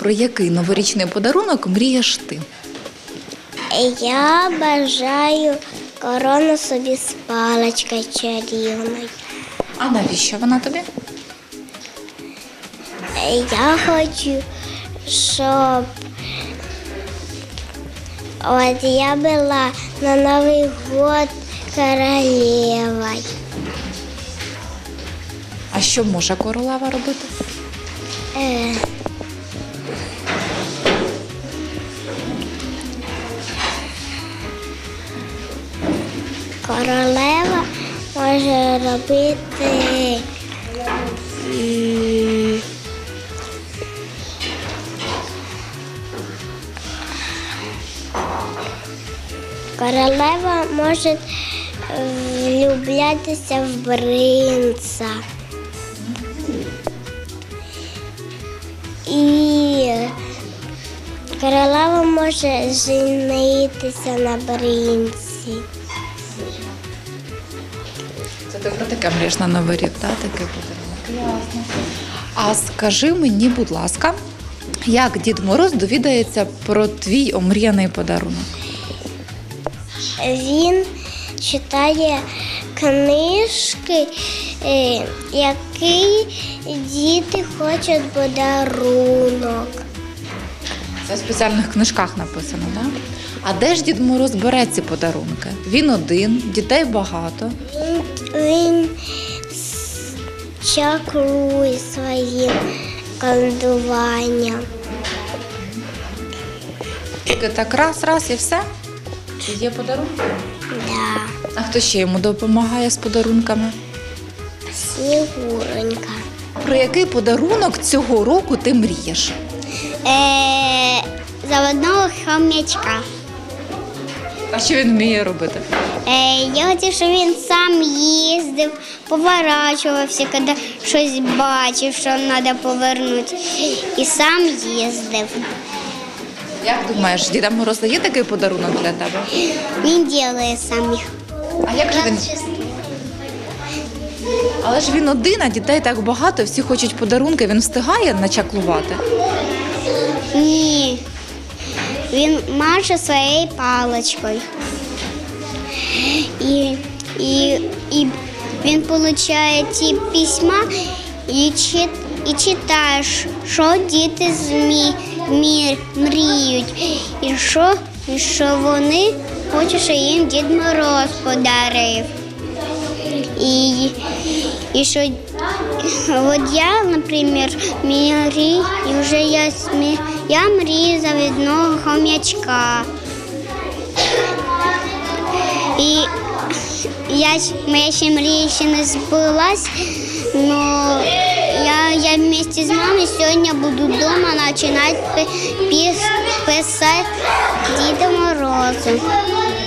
про який новорічний подарунок мрієш ти? Я бажаю корону собі з паличкою чарівною. А навіщо вона тобі? Я хочу, щоб от я була на Новий год королевою. А що може королева робити? Е, Королева може робити. Королева може е, влюблятися в принца. І королева може женитися на принці. Ти про таке мрієш на новий рік, так? Такий подарунок. Ясно. А скажи мені, будь ласка, як Дід Мороз довідається про твій омріяний подарунок? Він читає книжки, е, які діти хочуть подарунок. Це в спеціальних книжках написано, так? А де ж Дід Мороз бере ці подарунки? Він один, дітей багато. Він, він чаклує своїм колдуванням. Тільки так раз, раз і все. І є подарунки. Да. А хто ще йому допомагає з подарунками? Снігуронька. Про який подарунок цього року ти мрієш? Е, заводного хомячка. А що він вміє робити? Е, я хотів, щоб він сам їздив, поворачувався, коли щось бачив, що треба повернути. І сам їздив. Як думаєш, Діда Мороза є такий подарунок для тебе? Він робить сам їх. А як же він? Але ж він один, а дітей так багато, всі хочуть подарунки, він встигає начаклувати. Ні. Він маше своєю паличкою. І, і, і він отримує ці письма і, чит, і читає, що діти змі, мі, мріють. І що, і що вони хочуть, щоб їм Дід Мороз подарив. І, і що от я, наприклад, мрію, і вже я, смі, я мрію завідного хом'ячка. І я, ще мрія ще не збулась, але я, я вместе з мамою сьогодні буду вдома починати писати Діда Морозу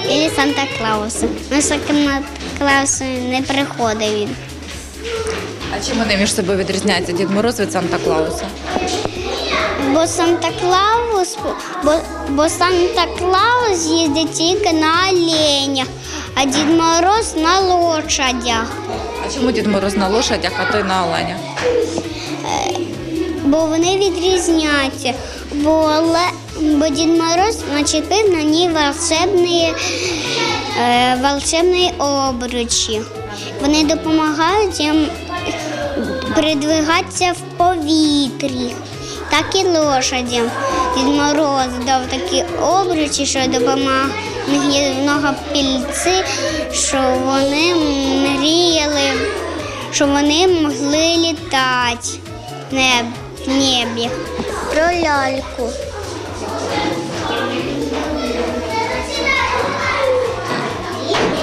і Санта Клауса. Ну, Санта Клаусу не приходить він. А чим вони між собою відрізняються Дід Мороз від Санта Клауса? Бо Санта Клаус, бо, бо Санта Клаус їздить тільки на оленях, а Дід Мороз на лошадях. А чому Дід Мороз на лошадях, а той на оленях? Бо вони відрізняються. Бо, бо Дід Мороз начепив на ній волшебні, е, волшебні обручі. Вони допомагають їм передвигатися в повітрі. Так і лошадям. Дід Мороз дав такі обручі, що допомагає много пільці, що вони мріяли, що вони могли літати в неб- в небі. Про ляльку.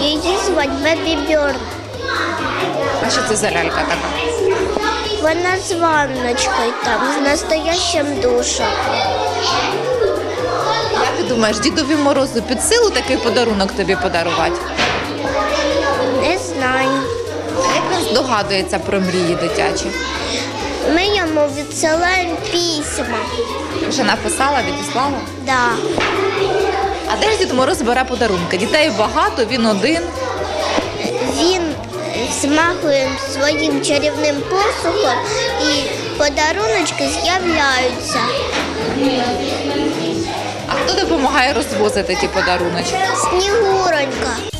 Її звати Бебі Бьорн. А що це за лялька така? Вона з ванночкою там, з настоящим душем. Як ти думаєш, Дідові Морозу під силу такий подарунок тобі подарувати? Не знаю. А як він здогадується про мрії дитячі? Ми йому відсилаємо письма. Вже написала, відіслала? Да. А де ж Дід Мороз бере подарунки? Дітей багато, він один. Він змахує своїм чарівним посухом і подаруночки з'являються. А хто допомагає розвозити ті подаруночки? Снігуронька.